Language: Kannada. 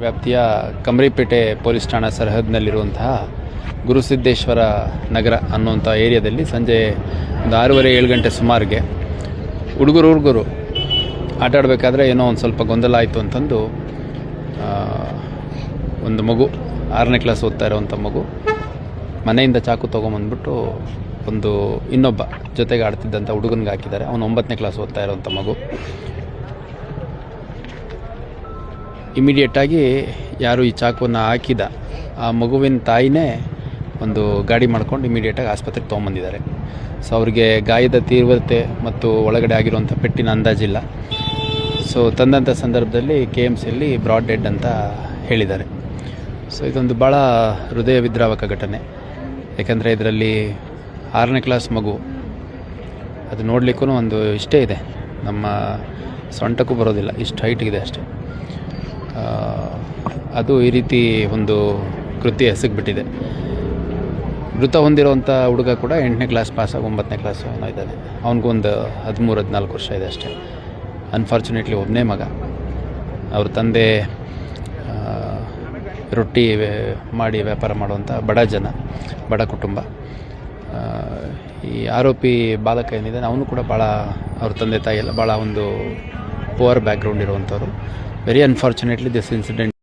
ವ್ಯಾಪ್ತಿಯ ಕಮರಿಪೇಟೆ ಪೊಲೀಸ್ ಠಾಣಾ ಸರಹದ್ನಲ್ಲಿರುವಂತಹ ಗುರುಸಿದ್ದೇಶ್ವರ ನಗರ ಅನ್ನುವಂಥ ಏರಿಯಾದಲ್ಲಿ ಸಂಜೆ ಒಂದು ಆರೂವರೆ ಏಳು ಗಂಟೆ ಸುಮಾರಿಗೆ ಹುಡುಗರು ಹುಡುಗರು ಆಟ ಆಡಬೇಕಾದ್ರೆ ಏನೋ ಒಂದು ಸ್ವಲ್ಪ ಗೊಂದಲ ಆಯಿತು ಅಂತಂದು ಒಂದು ಮಗು, ಆರನೇ ಕ್ಲಾಸ್ ಓದ್ತಾ ಇರೋವಂಥ ಮಗು ಮನೆಯಿಂದ ಚಾಕು ತೊಗೊಂಬಂದ್ಬಿಟ್ಟು ಒಂದು ಇನ್ನೊಬ್ಬ ಜೊತೆಗೆ ಆಡ್ತಿದ್ದಂಥ ಹುಡುಗನಿಗೆ ಹಾಕಿದ್ದಾರೆ. ಅವನು ಒಂಬತ್ತನೇ ಕ್ಲಾಸ್ ಓದ್ತಾ ಇರೋವಂಥ ಮಗು. ಇಮಿಡಿಯೇಟಾಗಿ ಯಾರು ಈ ಚಾಕುವನ್ನು ಹಾಕಿದ, ಆ ಮಗುವಿನ ತಾಯಿನೇ ಒಂದು ಗಾಡಿ ಮಾಡ್ಕೊಂಡು ಇಮಿಡಿಯೇಟಾಗಿ ಆಸ್ಪತ್ರೆಗೆ ತೊಗೊಂಬಂದಿದ್ದಾರೆ. ಸೊ ಅವ್ರಿಗೆ ಗಾಯದ ತೀವ್ರತೆ ಮತ್ತು ಒಳಗಡೆ ಆಗಿರುವಂಥ ಪೆಟ್ಟಿನ ಅಂದಾಜಿಲ್ಲ ಸೊ ತಂದಂಥ ಸಂದರ್ಭದಲ್ಲಿ ಕೆ ಎಂ ಸಿಯಲ್ಲಿ ಬ್ರಾಡ್ ಡೆಡ್ ಅಂತ ಹೇಳಿದ್ದಾರೆ. ಸೊ ಇದೊಂದು ಭಾಳ ಹೃದಯ ವಿದ್ರಾವಕ ಘಟನೆ. ಯಾಕಂದರೆ ಇದರಲ್ಲಿ ಆರನೇ ಕ್ಲಾಸ್ ಮಗು, ಅದು ನೋಡಲಿಕ್ಕೂ ಒಂದು ಇಷ್ಟೇ ಇದೆ. ನಮ್ಮ ಸೊಂಟಕ್ಕೂ ಬರೋದಿಲ್ಲ, ಇಷ್ಟು ಇದೆ ಅಷ್ಟೇ. ಅದು ಈ ರೀತಿ ಒಂದು ಕೃತಿ ಎಸಗಿಬಿಟ್ಟಿದೆ. ಮೃತ ಹೊಂದಿರುವಂಥ ಹುಡುಗ ಕೂಡ ಎಂಟನೇ ಕ್ಲಾಸ್ ಪಾಸಾಗಿ ಒಂಬತ್ತನೇ ಕ್ಲಾಸ್ ಏನೋ ಇದ್ದಾನೆ. ಅವನಿಗೂ ಒಂದು ಹದಿಮೂರು, ಹದಿನಾಲ್ಕು ವರ್ಷ ಇದೆ ಅಷ್ಟೇ. ಅನ್ಫಾರ್ಚುನೇಟ್ಲಿ ಒಬ್ಬನೇ ಮಗ. ಅವ್ರ ತಂದೆ ರೊಟ್ಟಿ ಮಾಡಿ ವ್ಯಾಪಾರ ಮಾಡುವಂಥ ಬಡ ಜನ, ಬಡ ಕುಟುಂಬ. ಈ ಆರೋಪಿ ಬಾಲಕ ಏನಿದೆ ಅವನು ಕೂಡ ಭಾಳ ಅವ್ರ ತಂದೆ ತಾಯಿ ಎಲ್ಲ ಭಾಳ ಒಂದು poor background ಇರುವಂಥವ್ರು. Very unfortunately this incident